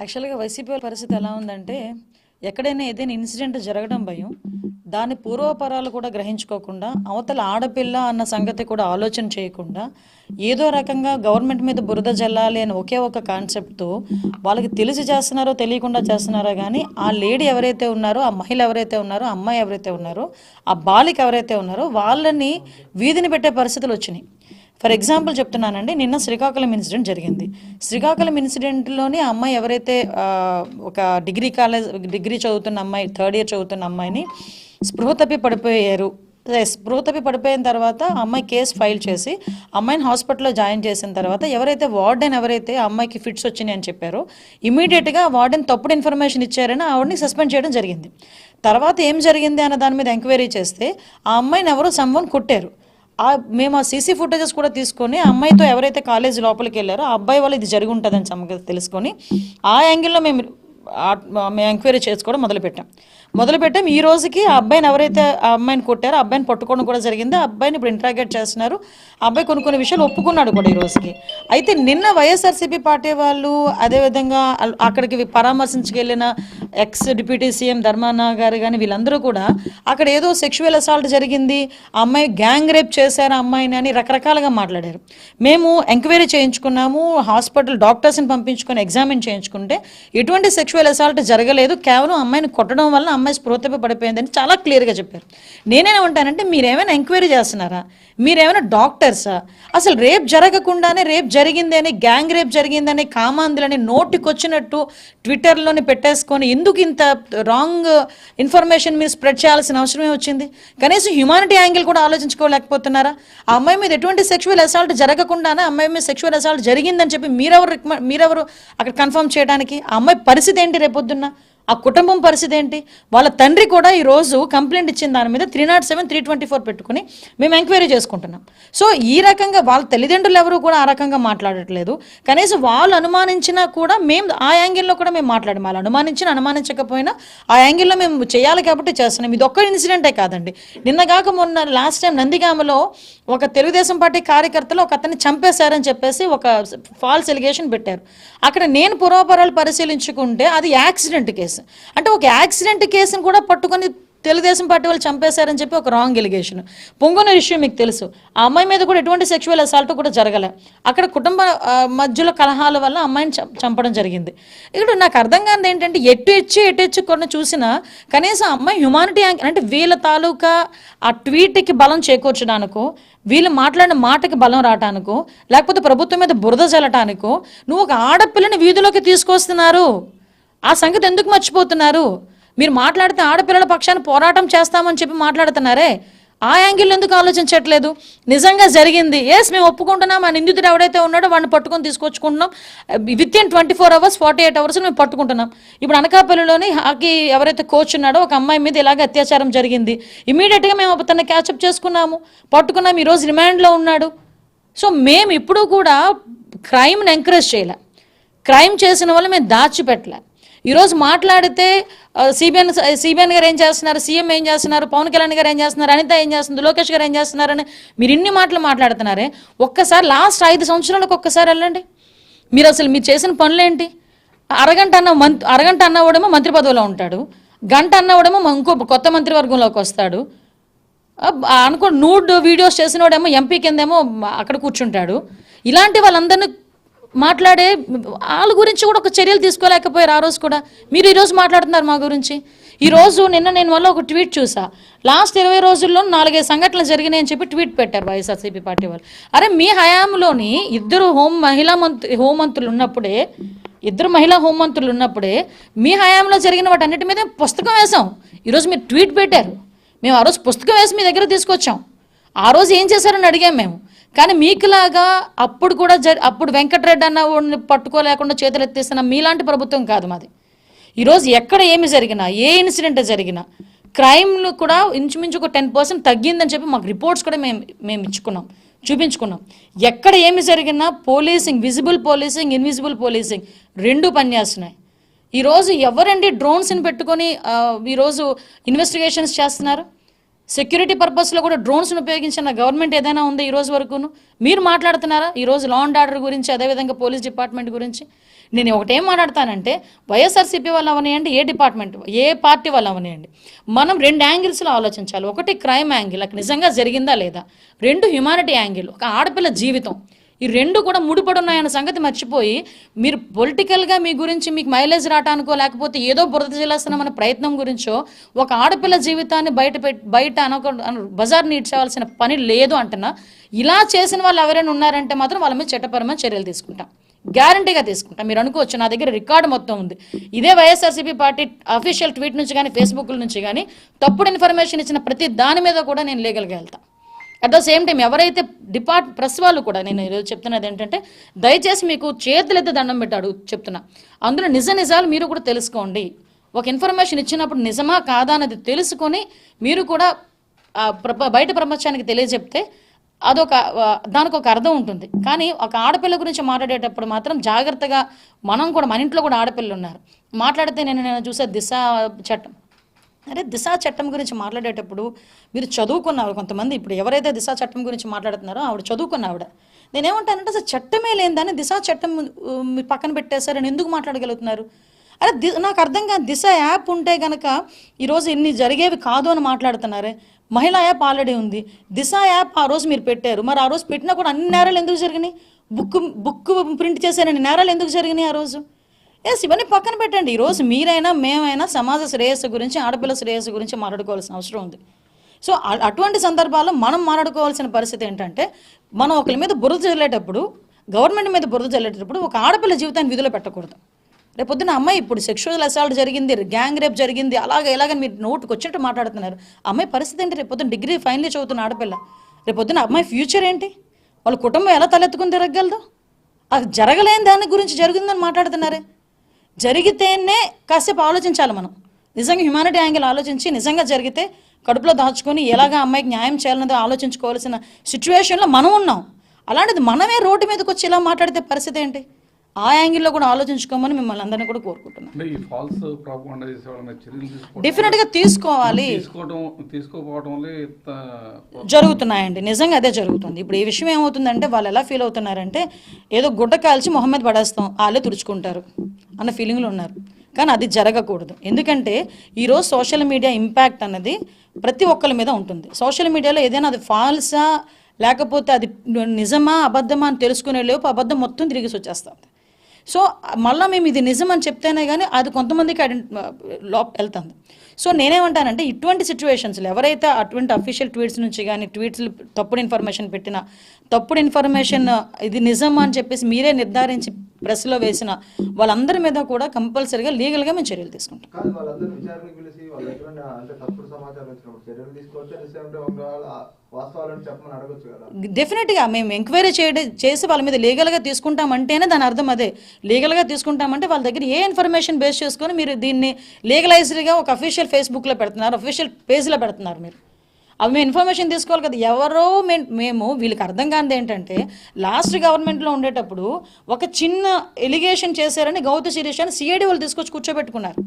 యాక్చువల్గా వైసీపీ పరిస్థితి ఎలా ఉందంటే ఎక్కడైనా ఏదైనా ఇన్సిడెంట్ జరగడం భయం దాని పూర్వపరాలు కూడా గ్రహించుకోకుండా అవతల ఆడపిల్ల అన్న సంగతి కూడా ఆలోచన చేయకుండా ఏదో రకంగా గవర్నమెంట్ మీద బురద జల్లాలి అని ఒకే ఒక కాన్సెప్ట్తో వాళ్ళకి తెలిసి చేస్తున్నారో తెలియకుండా చేస్తున్నారో కానీ ఆ లేడీ ఎవరైతే ఉన్నారో ఆ మహిళ ఎవరైతే ఉన్నారో అమ్మాయి ఎవరైతే ఉన్నారో ఆ బాలిక ఎవరైతే ఉన్నారో వాళ్ళని వీధిని పెట్టే పరిస్థితులు వచ్చినాయి. ఫర్ ఎగ్జాంపుల్ చెప్తున్నానండి నిన్న శ్రీకాకుళం ఇన్సిడెంట్ జరిగింది. శ్రీకాకుళం ఇన్సిడెంట్లోని అమ్మాయి ఎవరైతే ఒక డిగ్రీ కాలేజ్ డిగ్రీ చదువుతున్న అమ్మాయి థర్డ్ ఇయర్ చదువుతున్న అమ్మాయిని స్పృహ తప్పి పడిపోయారు. అదే స్పృహ తప్పి పడిపోయిన తర్వాత అమ్మాయి కేసు ఫైల్ చేసి అమ్మాయిని హాస్పిటల్లో జాయిన్ చేసిన తర్వాత ఎవరైతే వార్డెన్ ఎవరైతే అమ్మాయికి ఫిట్స్ వచ్చినాయి అని చెప్పారో ఇమీడియట్గా వార్డెన్ తప్పుడు ఇన్ఫర్మేషన్ ఇచ్చారని ఆవిడని సస్పెండ్ చేయడం జరిగింది. తర్వాత ఏం జరిగింది అన్న దాని మీద ఎంక్వైరీ చేస్తే ఆ అమ్మాయిని ఎవరో సమ్వన్ కొట్టారు. ఆ మేము ఆ సీసీ ఫుటేజెస్ కూడా తీసుకొని అమ్మాయితో ఎవరైతే కాలేజ్ లోపలికి వెళ్ళారో ఆ అబ్బాయి వాళ్ళు ఇది జరిగి ఉంటుందని తెలుసుకొని ఆ యాంగిల్లో మేము మేము ఎంక్వైరీ చేసుకోవడం మొదలుపెట్టాం. మొదలుపెట్టాం ఈ రోజుకి ఆ అబ్బాయిని ఎవరైతే ఆ అమ్మాయిని కొట్టారో అబ్బాయిని పట్టుకోవడం కూడా జరిగింది. ఆ అబ్బాయిని ఇప్పుడు ఇంట్రాగేట్ చేస్తున్నారు. అబ్బాయి కొన్ని కొన్ని విషయాలు ఒప్పుకున్నాడు కూడా ఈ రోజుకి. అయితే నిన్న వైఎస్ఆర్సీపీ పార్టీ వాళ్ళు అదేవిధంగా అక్కడికి పరామర్శించుకెళ్ళిన ఎక్స్ డిప్యూటీ సీఎం ధర్మాన గారు కానీ వీళ్ళందరూ కూడా అక్కడ ఏదో సెక్షువల్ అసాల్ట్ జరిగింది ఆ అమ్మాయి గ్యాంగ్ రేప్ చేశారు అమ్మాయిని అని రకరకాలుగా మాట్లాడారు. మేము ఎంక్వైరీ చేయించుకున్నాము హాస్పిటల్ డాక్టర్స్ని పంపించుకొని ఎగ్జామిన్ చేయించుకుంటే ఎటువంటి సెక్షువల్ అసాల్ట్ జరగలేదు. కేవలం అమ్మాయిని కొట్టడం వల్ల అమ్మాయి స్పృహతప పడిపోయిందని చాలా క్లియర్గా చెప్పారు. నేనేమంటానంటే మీరేమైనా ఎంక్వైరీ చేస్తున్నారా? మీరేమైనా డాక్టర్సా అసలు రేప్ జరగకుండానే రేప్ జరిగింది అని గ్యాంగ్ రేప్ జరిగిందని కామాందులని నోటికొచ్చినట్టు ట్విట్టర్లోని పెట్టేసుకొని ఎందుకు ఇంత రాంగ్ ఇన్ఫర్మేషన్ మీరు స్ప్రెడ్ చేయాల్సిన అవసరమే వచ్చింది? కనీసం హ్యుమానిటీ యాంగిల్ కూడా ఆలోచించుకోలేకపోతున్నారా? ఆ అమ్మాయి మీద ఎటువంటి సెక్షువల్ అసాల్ట్ జరగకుండానే అమ్మాయి మీద సెక్షువల్ అసాల్ట్ జరిగిందని చెప్పి మీరెవరు మీరెవరు అక్కడ కన్ఫర్మ్ చేయడానికి? ఆ అమ్మాయి పరిస్థితి ఏంటి రేపొద్దున్న ఆ కుటుంబం పరిస్థితి ఏంటి? వాళ్ళ తండ్రి కూడా ఈరోజు కంప్లైంట్ ఇచ్చిన దాని మీద three not seven three twenty four పెట్టుకుని మేము ఎంక్వైరీ చేసుకుంటున్నాం. సో ఈ రకంగా వాళ్ళ తల్లిదండ్రులు ఎవరు కూడా ఆ రకంగా మాట్లాడట్లేదు. కనీసం వాళ్ళు అనుమానించినా కూడా మేము ఆ యాంగిల్లో కూడా మేము మాట్లాడము. వాళ్ళు అనుమానించిన అనుమానించకపోయినా ఆ యాంగిల్లో మేము చేయాలి కాబట్టి చేస్తున్నాం. ఇది ఒక్క ఇన్సిడెంటే కాదండి. నిన్న కాక మొన్న లాస్ట్ టైం నందిగామలో ఒక తెలుగుదేశం పార్టీ కార్యకర్తలు ఒక అతన్ని చంపేశారని చెప్పేసి ఒక ఫాల్స్ ఎలిగేషన్ పెట్టారు. అక్కడ నేను పురోపరాలు పరిశీలించుకుంటే అది యాక్సిడెంట్ కేసు. అంటే ఒక యాక్సిడెంట్ కేసును కూడా పట్టుకొని తెలుగుదేశం పార్టీ వాళ్ళు చంపేశారని చెప్పి ఒక రాంగ్ ఎలిగేషన్ పొంగున ఇష్యూ మీకు తెలుసు. ఆ అమ్మాయి మీద కూడా ఎటువంటి సెక్షువల్ అసాల్ట్ కూడా జరగలే. అక్కడ కుటుంబ మధ్యలో కలహాల వల్ల అమ్మాయిని చం- చంపడం జరిగింది. ఇక్కడ నాకు అర్థం కానిది ఏంటంటే ఎటు ఇచ్చి ఎటు ఇచ్చి కొన్ని చూసినా కనీసం అమ్మాయి హ్యుమానిటీ అంటే వీళ్ళ తాలూకా ఆ ట్వీట్కి బలం చేకూర్చడానికో వీళ్ళు మాట్లాడిన మాటకి బలం రావటానికో లేకపోతే ప్రభుత్వం మీద బురద చల్లటానికో నువ్వు ఒక ఆడపిల్లని వీధిలోకి తీసుకొస్తున్నారు. ఆ సంగతి ఎందుకు మర్చిపోతున్నారు? మీరు మాట్లాడితే ఆడపిల్లల పక్షాన్ని పోరాటం చేస్తామని చెప్పి మాట్లాడుతున్నారే. ఆ యాంగిల్ ఎందుకు ఆలోచించట్లేదు? నిజంగా జరిగింది. ఎస్ మేము ఒప్పుకుంటున్నాం. ఆ నిందితుడు ఎవడైతే ఉన్నాడో వాడిని పట్టుకొని తీసుకొచ్చుకుంటున్నాం. Within twenty four hours forty eight hours మేము పట్టుకుంటున్నాం. ఇప్పుడు అనకాపల్లిలోని హాకీ ఎవరైతే కోచ్ ఉన్నాడో ఒక అమ్మాయి మీద ఇలాగ అత్యాచారం జరిగింది. ఇమీడియట్గా మేము అతన్ని క్యాచప్ చేసుకున్నాము. పట్టుకున్నాం. ఈరోజు రిమాండ్లో ఉన్నాడు. సో మేము ఇప్పుడు కూడా క్రైమ్ని ఎంకరేజ్ చేయలే. క్రైమ్ చేసిన వాళ్ళు మేము దాచిపెట్టలే. ఈరోజు మాట్లాడితే సిబిఎన్ సిబిఎన్ గారు ఏం చేస్తున్నారు సీఎం ఏం చేస్తున్నారు పవన్ కళ్యాణ్ గారు ఏం చేస్తున్నారు అనిత ఏం చేస్తుంది లోకేష్ గారు ఏం చేస్తున్నారని మీరు ఇన్ని మాటలు మాట్లాడుతున్నారే ఒక్కసారి లాస్ట్ ఐదు సంవత్సరాలకు ఒక్కసారి వెళ్ళండి. మీరు అసలు మీరు చేసిన పనులేంటి? అరగంట అన్న మంత్ అరగంట అన్నవాడేమో మంత్రి పదవిలో ఉంటాడు గంట అన్నవాడేమో ఇంకో కొత్త మంత్రివర్గంలోకి వస్తాడు. అనుకో నూడ్ వీడియోస్ చేసినోడేమో ఎంపీ కిందేమో అక్కడ కూర్చుంటాడు. ఇలాంటి వాళ్ళందరినీ మాట్లాడే వాళ్ళ గురించి కూడా ఒక చర్యలు తీసుకోలేకపోయారు ఆ రోజు కూడా. మీరు ఈరోజు మాట్లాడుతున్నారు మా గురించి. ఈరోజు నిన్న నేను వల్ల ఒక ట్వీట్ చూసా. లాస్ట్ ఇరవై రోజుల్లో నాలుగైదు సంఘటనలు జరిగినాయని చెప్పి ట్వీట్ పెట్టారు వైఎస్ఆర్సీపీ పార్టీ వాళ్ళు. అరే మీ హయాంలోని ఇద్దరు హోం మహిళా మంత్రి హోంమంత్రులు ఉన్నప్పుడే ఇద్దరు మహిళా హోంమంత్రులు ఉన్నప్పుడే మీ హయాంలో జరిగిన వాటన్నిటి మీద పుస్తకం వేసాం ఈరోజు మీరు ట్వీట్ పెట్టారు. మేము ఆ రోజు పుస్తకం వేసి మీ దగ్గర తీసుకొచ్చాం. ఆ రోజు ఏం చేశారని అడిగాం మేము. కానీ మీకులాగా అప్పుడు కూడా జ అప్పుడు వెంకటరెడ్డి అన్న వాడిని పట్టుకోలేకుండా చేతులు ఎత్తేసిన మీలాంటి ప్రభుత్వం కాదు మాది. ఈరోజు ఎక్కడ ఏమి జరిగినా ఏ ఇన్సిడెంట్ జరిగినా క్రైమ్లు కూడా ఇంచుమించు ఒక టెన్ పర్సెంట్ తగ్గిందని చెప్పి మాకు రిపోర్ట్స్ కూడా మేము మేము ఇచ్చుకున్నాం చూపించుకున్నాం. ఎక్కడ ఏమి జరిగినా policing visible policing invisible policing రెండు పనిచేస్తున్నాయి. ఈరోజు ఎవరండి డ్రోన్స్ని పెట్టుకొని ఈరోజు ఇన్వెస్టిగేషన్స్ చేస్తున్నారు? సెక్యూరిటీ పర్పస్లో కూడా డ్రోన్స్ను ఉపయోగించిన గవర్నమెంట్ ఏదైనా ఉందా ఈ రోజు వరకును? మీరు మాట్లాడుతున్నారా? ఈరోజు లా అండ్ ఆర్డర్ గురించి అదేవిధంగా పోలీస్ డిపార్ట్మెంట్ గురించి. నేను ఒకటేం మాట్లాడతానంటే వైఎస్ఆర్సీపీ వాళ్ళు అవనియండి ఏ డిపార్ట్మెంట్ ఏ పార్టీ వాళ్ళు అవనియండి. మనం రెండు యాంగిల్స్లో ఆలోచించాలి. ఒకటి క్రైమ్ యాంగిల్ అక్కడ నిజంగా జరిగిందా లేదా? రెండు హ్యుమానిటీ యాంగిల్ ఒక ఆడపిల్ల జీవితం. ఈ రెండు కూడా ముడిపడి ఉన్నాయన్న సంగతి మర్చిపోయి మీరు పొలిటికల్గా మీ గురించి మీకు మైలేజ్ రావటానికో లేకపోతే ఏదో బురద చేస్తున్నామన్న ప్రయత్నం గురించో ఒక ఆడపిల్ల జీవితాన్ని బయట బయట అనొక బజార్ నీడ్చేవాల్సిన పని లేదు అంటున్నా. ఇలా చేసిన వాళ్ళు ఎవరైనా ఉన్నారంటే మాత్రం వాళ్ళ మీద చట్టపరమైన చర్యలు తీసుకుంటాం. గ్యారంటీగా తీసుకుంటాం. మీరు అనుకోవచ్చు నా దగ్గర రికార్డు మొత్తం ఉంది. ఇదే వైఎస్ఆర్సీపీ పార్టీ అఫీషియల్ ట్వీట్ నుంచి కానీ ఫేస్బుక్ నుంచి కానీ తప్పుడు ఇన్ఫర్మేషన్ ఇచ్చిన ప్రతి దాని మీద కూడా నేను లీగల్గా వెళ్తాను అట్ ద సేమ్ టైం ఎవరైతే డిపార్ట్ ప్రెస్ వాళ్ళు కూడా నేను ఈరోజు చెప్తున్నది ఏంటంటే దయచేసి మీకు చేతులైతే దండం పెట్టాడు చెప్తున్నా. అందులో నిజ నిజాలు మీరు కూడా తెలుసుకోండి. ఒక ఇన్ఫర్మేషన్ ఇచ్చినప్పుడు నిజమా కాదా అన్నది తెలుసుకొని మీరు కూడా ప్రప- బయట ప్రపంచానికి తెలియజెప్తే అదొక దానికి ఒక అర్థం ఉంటుంది. కానీ ఒక ఆడపిల్ల గురించి మాట్లాడేటప్పుడు మాత్రం జాగ్రత్తగా మనం కూడా మన ఇంట్లో కూడా ఆడపిల్లలు ఉన్నారు. మాట్లాడితే నేను నేను చూసే దిశ చట్టం. అరే దిశా చట్టం గురించి మాట్లాడేటప్పుడు మీరు చదువుకున్నారు కొంతమంది. ఇప్పుడు ఎవరైతే దిశా చట్టం గురించి మాట్లాడుతున్నారో ఆవిడ చదువుకున్న ఆవిడ. నేనేమంటానంటే అసలు చట్టమే లేదని దిశా చట్టం మీరు పక్కన పెట్టేశారని ఎందుకు మాట్లాడగలుగుతున్నారు? అరే ది నాకు అర్థం కాదు. దిశ యాప్ ఉంటే కనుక ఈరోజు ఇన్ని జరిగేవి కాదు అని మాట్లాడుతున్నారే. మహిళా యాప్ ఆల్రెడీ ఉంది. దిశ యాప్ ఆ రోజు మీరు పెట్టారు. మరి ఆ రోజు పెట్టినా కూడా అన్ని నేరాలు ఎందుకు జరిగినాయి? బుక్ బుక్ ప్రింట్ చేశారని నేరాలు ఎందుకు జరిగినాయి ఆ రోజు? ఎస్ ఇవన్నీ పక్కన పెట్టండి. ఈరోజు మీరైనా మేమైనా సమాజ శ్రేయస్సు గురించి ఆడపిల్ల శ్రేయస్సు గురించి మాట్లాడుకోవాల్సిన అవసరం ఉంది. సో అటువంటి సందర్భాల్లో మనం మాట్లాడుకోవాల్సిన పరిస్థితి ఏంటంటే మనం ఒకరి మీద బురద చల్లేటప్పుడు గవర్నమెంట్ మీద బురద చల్లేటప్పుడు ఒక ఆడపిల్ల జీవితాన్ని విధులు పెట్టకూడదు. రేపొద్దున అమ్మాయి ఇప్పుడు సెక్షువల్ అసాల్ట్ జరిగింది గ్యాంగ్ రేప్ జరిగింది అలాగే ఎలాగని మీరు నోటుకు వచ్చినట్టు మాట్లాడుతున్నారు. అమ్మాయి పరిస్థితి ఏంటి? రేపొద్దున డిగ్రీ ఫైనల్ చదువుతున్న ఆడపిల్ల. రేపొద్దున అమ్మాయి ఫ్యూచర్ ఏంటి? వాళ్ళ కుటుంబం ఎలా తలెత్తుకుని తిరగలదు అది జరగలేని దాని గురించి జరిగిందని మాట్లాడుతున్నారే. జరిగితేనే కాసేపు ఆలోచించాలి మనం. నిజంగా హ్యుమానిటీ యాంగిల్ ఆలోచించి నిజంగా జరిగితే కడుపులో దాచుకొని ఎలాగ అమ్మాయికి న్యాయం చేయాలన్నది ఆలోచించుకోవాల్సిన సిచ్యువేషన్లో మనం ఉన్నాం. అలాంటిది మనమే రోడ్డు మీదకి వచ్చి ఇలా మాట్లాడితే పరిస్థితి ఏంటి? ఆ యాంగిల్లో కూడా ఆలోచించుకోమని మిమ్మల్ని అందరినీ కూడా కోరుకుంటున్నాను. చర్యలు తీసుకోవడం డెఫినెట్గా తీసుకోవాలి. జరుగుతున్నాయండి. నిజంగా అదే జరుగుతుంది. ఇప్పుడు ఈ విషయం ఏమవుతుందంటే వాళ్ళు ఎలా ఫీల్ అవుతున్నారంటే ఏదో గుడ్డ కాల్చి మొహమ్మద్ పడేస్తాం వాళ్ళే తుడుచుకుంటారు. అన్న ఫీలింగ్లో ఉన్నారు. కానీ అది జరగకూడదు. ఎందుకంటే ఈరోజు సోషల్ మీడియా ఇంపాక్ట్ అన్నది ప్రతి ఒక్కరి మీద ఉంటుంది. సోషల్ మీడియాలో ఏదైనా అది ఫాల్సా లేకపోతే అది నిజమా అబద్ధమా అని తెలుసుకునే లోపు అబద్ధం మొత్తం తిరిగి వచ్చేస్తుంది. సో మళ్ళీ మేము ఇది నిజం అని చెప్తేనే కానీ అది కొంతమందికి ఐడెంటి లోప వెళ్తుంది. సో నేనేమంటానంటే ఇటువంటి సిచ్యువేషన్స్లో ఎవరైతే అటువంటి అఫీషియల్ ట్వీట్స్ నుంచి కానీ ట్వీట్స్ తప్పుడు ఇన్ఫర్మేషన్ పెట్టినా తప్పుడు ఇన్ఫర్మేషన్ ఇది నిజం అని చెప్పేసి మీరే నిర్ధారించి ప్రెస్లో వేసిన వాళ్ళందరి మీద కూడా కంపల్సరీగా లీగల్గా మేము చర్యలు తీసుకుంటాం. డెఫినెట్గా మేము ఎంక్వైరీ చేయడం చేసి వాళ్ళ మీద లీగల్గా తీసుకుంటామంటేనే దాని అర్థం అదే. లీగల్గా తీసుకుంటామంటే వాళ్ళ దగ్గర ఏ ఇన్ఫర్మేషన్ బేస్ చేసుకొని మీరు దీన్ని లీగలైజ్డ్గా ఒక అఫీషియల్ ఫేస్బుక్లో పెడుతున్నారు అఫీషియల్ పేజ్లో పెడుతున్నారు మీరు. అవి మేము ఇన్ఫర్మేషన్ తీసుకోవాలి కదా. ఎవరో మే- మేము వీళ్ళకి అర్థం కానిది ఏంటంటే లాస్ట్ గవర్నమెంట్లో ఉండేటప్పుడు ఒక చిన్న ఎలిగేషన్ చేశారని గౌత శిరీష్ అని సిఐడి వాళ్ళు తీసుకొచ్చి కూర్చోబెట్టుకున్నారు.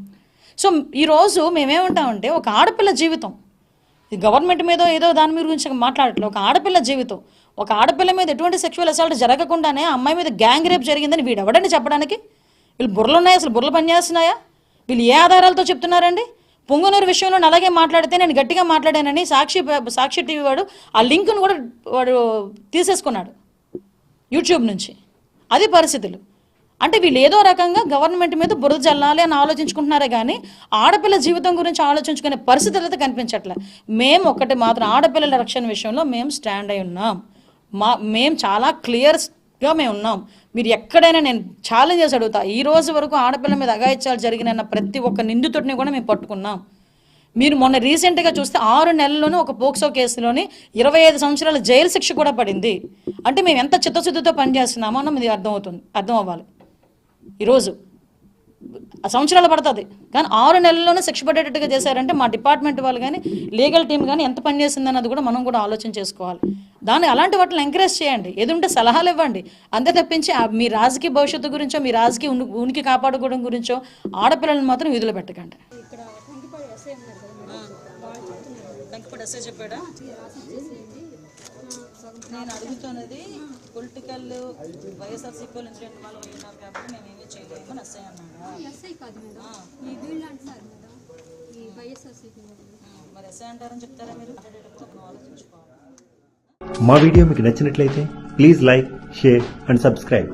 సో ఈరోజు మేమేమంటామంటే ఒక ఆడపిల్ల జీవితం. ఈ గవర్నమెంట్ మీద ఏదో దాని మీద గురించి మాట్లాడట్లేదు ఒక ఆడపిల్ల జీవితం. ఒక ఆడపిల్ల మీద ఎటువంటి సెక్షువల్ అసాల్ట్ జరగకుండానే ఆ అమ్మాయి మీద గ్యాంగ్ రేప్ జరిగిందని వీడు ఎవడండి చెప్పడానికి? వీళ్ళు బుర్రలు ఉన్నాయా అసలు బుర్రలు పనిచేస్తున్నాయా? వీళ్ళు ఏ ఆధారాలతో చెప్తున్నారండి? పొంగునూరు విషయంలో అలాగే మాట్లాడితే నేను గట్టిగా మాట్లాడానని సాక్షి సాక్షి టీవీ వాడు ఆ లింక్ను కూడా వాడు తీసేసుకున్నాడు. యూట్యూబ్ నుంచి. అది పరిస్థితులు. అంటే వీళ్ళు ఏదో రకంగా గవర్నమెంట్ మీద బురద జల్లాలి అని ఆలోచించుకుంటున్నారే కానీ ఆడపిల్ల జీవితం గురించి ఆలోచించుకునే పరిస్థితులు అయితే కనిపించట్లే. మేము ఒకటి మాత్రం ఆడపిల్లల రక్షణ విషయంలో మేము స్టాండ్ అయి ఉన్నాం. మా మేము చాలా క్లియర్గా మేము ఉన్నాం. మీరు ఎక్కడైనా నేను ఛాలెంజ్ చేసి అడుగుతా. ఈ రోజు వరకు ఆడపిల్ల మీద అగాయిత్యాలు జరిగిన ప్రతి ఒక్క నిందితుడిని కూడా మేము పట్టుకున్నాం. మీరు మొన్న రీసెంట్గా చూస్తే ఆరు నెలల్లోనే ఒక పోక్సో కేసులోని ఇరవై ఐదు సంవత్సరాల జైలు శిక్ష కూడా పడింది. అంటే మేము ఎంత చిత్తశుద్ధితో పనిచేస్తున్నామో అన్న ఇది అర్థమవుతుంది అర్థం అవ్వాలి. ఈరోజు సంవత్సరాలు పడుతుంది. కానీ ఆరు నెలల్లోనే శిక్ష పడేటట్టుగా చేశారంటే మా డిపార్ట్మెంట్ వాళ్ళు కానీ లీగల్ టీం కానీ ఎంత పని చేసిందన్నది కూడా మనం కూడా ఆలోచన చేసుకోవాలి. దాన్ని అలాంటి వాటిని ఎంకరేజ్ చేయండి. ఏదుంటే సలహాలు ఇవ్వండి. అంతే తప్పించి మీ రాజకీయ భవిష్యత్తు గురించో మీ రాజకీయ ఉని- ఉనికి కాపాడుకోవడం గురించో ఆడపిల్లలను మాత్రం విధులు పెట్టకండి. నేను అడుగుతున్నది పొలిటికల్ వైఎస్ఆర్సీపీ ఇన్సిడెంట్ వాళ్ళు ఉన్నారు కాబట్టి మేము ఏమీ చేయలేము అని ఎస్ఐ అన్నాడా ఎస్ఐ కాదు మేడం. ఈ వీళ్ళు అంటున్నారు మేడం. ఈ వైఎస్ఆర్సీపీ వాళ్ళు. ఉమ్, మరి ఎస్ఐ అంటారని చెప్తారా మీరు? మా వీడియో మీకు నచ్చినట్లయితే please like share and subscribe.